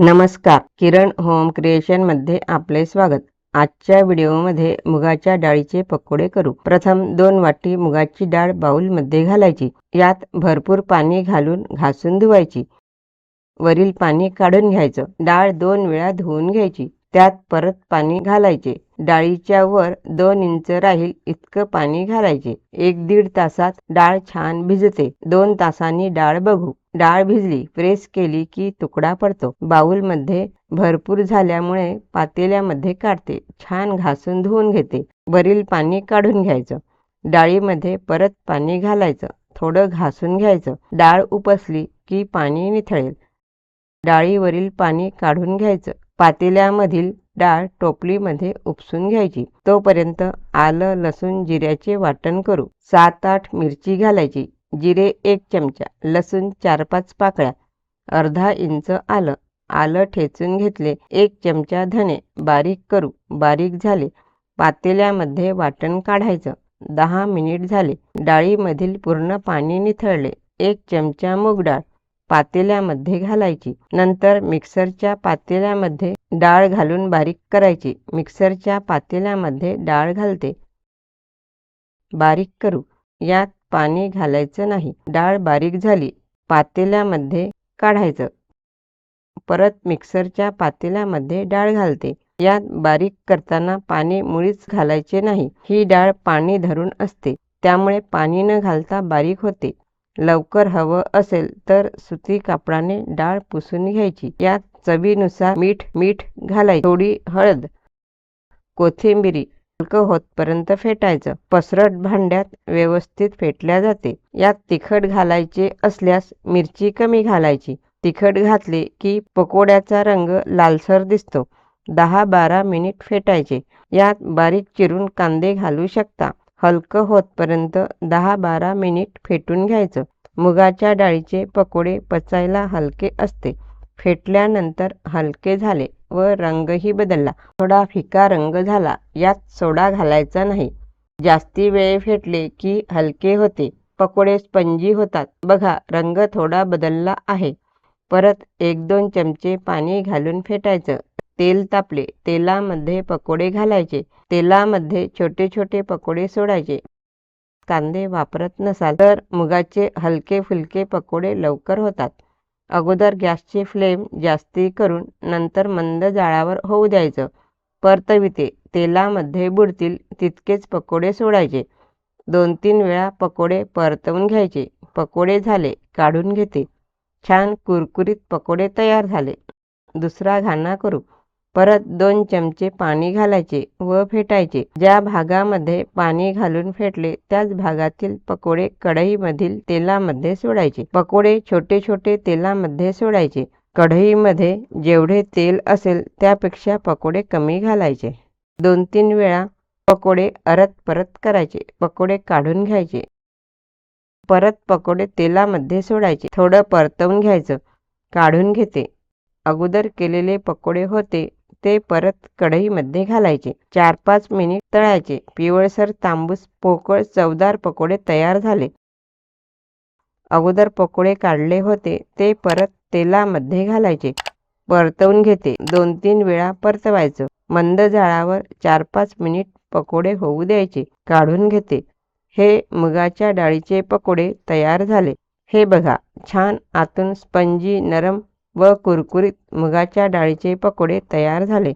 नमस्कार किरण होम क्रिएशनमध्ये आपले स्वागत. आजच्या व्हिडिओमध्ये मुगाच्या डाळीचे पकोडे करू. प्रथम दोन वाटी मुगाची डाळ बाउलमध्ये घालायची. यात भरपूर पाणी घालून घासून धुवायची. वरील पाणी काढून घ्यायचं. डाळ दोन वेळा धुवून घ्यायची. त्यात परत पाणी घालायचे. डाळीच्या वर दोन इंच राहील इतकं पाणी घालायचे. एक दीड तासात डाळ छान भिजते. दोन तासांनी डाळ बघू. डाळ भिजली प्रेस केली की तुकडा पडतो. बाऊलमध्ये भरपूर झाल्यामुळे पातेल्यामध्ये काढते. छान घासून धुवून घेते. वरील पाणी काढून घ्यायचं. डाळीमध्ये परत पाणी घालायचं. थोडं घासून घ्यायचं. डाळ उपसली की पाणी निथळेल डाळीवरील पाणी काढून घ्यायचं. पातेल्यामधील डाळ टोपलीमध्ये उपसून घ्यायची. तोपर्यंत आलं लसूण जिऱ्याचे वाटण करू. सात आठ मिरची घालायची. जिरे एक चमचा लसूण चार पाच पाकळ्या. अर्धा इंच आलं. आलं ठेचून घेतले. एक चमचा धणे बारीक करू. बारीक झाले. पातेल्यामध्ये वाटण काढायचं. दहा मिनिट झाले. डाळीमधील पूर्ण पाणी निथळले. एक चमचा मूग डाळ. पातेल्यामध्ये घालायची. नंतर मिक्सरच्या पातेल्यामध्ये डाळ घालून बारीक करायची. मिक्सरच्या पातेल्यामध्ये डाळ घालते. बारीक करू. यात पाणी घालायचं नाही. डाळ बारीक झाली. पातेल्यामध्ये काढायचं. परत मिक्सरच्या पातेल्यामध्ये डाळ घालते. यात बारीक करताना पाणी मुळीच घालायचे नाही. ही डाळ पाणी धरून असते. त्यामुळे पाणी न घालता बारीक होते. लवकर हवं असेल तर सुती कापडाने डाळ पुसून घ्यायची. यात चवीनुसार मीठ मीठ घालायची. थोडी हळद कोथिंबिरी हलकं होतपर्यंत फेटायचं. पसरट भांड्यात व्यवस्थित फेटल्या जाते. यात तिखट घालायचे असल्यास मिरची कमी घालायची. तिखट घातले की पकोड्याचा रंग लालसर दिसतो. दहा बारा मिनिट फेटायचे. यात बारीक चिरून कांदे घालू शकता. हलकं होतपर्यंत दहा बारा मिनिट फेटून घ्यायचं. मुगाच्या डाळीचे पकोडे पचायला हलके असते. फेटल्यानंतर हलके झाले व रंगही बदलला. थोडा फिका रंग झाला यात सोडा घालायचा नाही. जास्ती वेळ फेटले की हलके होते. पकोडे स्पंजी होतात. बघा रंग थोडा बदलला आहे. परत एक दोन चमचे पाणी घालून फेटायचं. तेल तापले. तेलामध्ये पकोडे घालायचे. तेलामध्ये छोटे छोटे पकोडे सोडायचे. कांदे वापरत नसाल तर मुगाचे हलके फुलके पकोडे लवकर होतात. अगोदर गॅसची फ्लेम जास्ती करून नंतर मंद जाळावर होऊ द्यायचं. परतविते. तेलामध्ये बुडतील तितकेच पकोडे सोडायचे. दोन तीन वेळा पकोडे परतवून घ्यायचे. पकोडे झाले काढून घेते. छान कुरकुरीत पकोडे तयार झाले. दुसरा घाणा करू. परत दोन चमचे पाणी घालायचे व फेटायचे. ज्या भागामध्ये पाणी घालून फेटले त्याच भागातील पकोडे कढईमधील तेलामध्ये सोडायचे. पकोडे छोटे छोटे तेलामध्ये सोडायचे. कढईमध्ये जेवढे तेल असेल त्यापेक्षा पकोडे कमी घालायचे. दोन तीन वेळा पकोडे अरत परत करायचे. पकोडे काढून घ्यायचे. परत पकोडे तेलामध्ये सोडायचे. थोडं परतवून घ्यायचं. काढून घेते. अगोदर केलेले पकोडे होते. ते परत कढईमध्ये घालायचे. चार पाच मिनिट तळायचे. पिवळसर तांबूस पोकळ चवदार पकोडे तयार झाले. अगोदर पकोडे काढले होते. ते परत तेलामध्ये घालायचे. परतवून घेते. दोन तीन वेळा परतवायचं. मंद जाळावर चार पाच मिनिट पकोडे होऊ द्यायचे. काढून घेते. हे मुगाच्या डाळीचे पकोडे तयार झाले. हे बघा. छान आतून स्पंजी नरम व कुरकुरीत मुगाच्या डाळीचे पकोडे तयार झाले.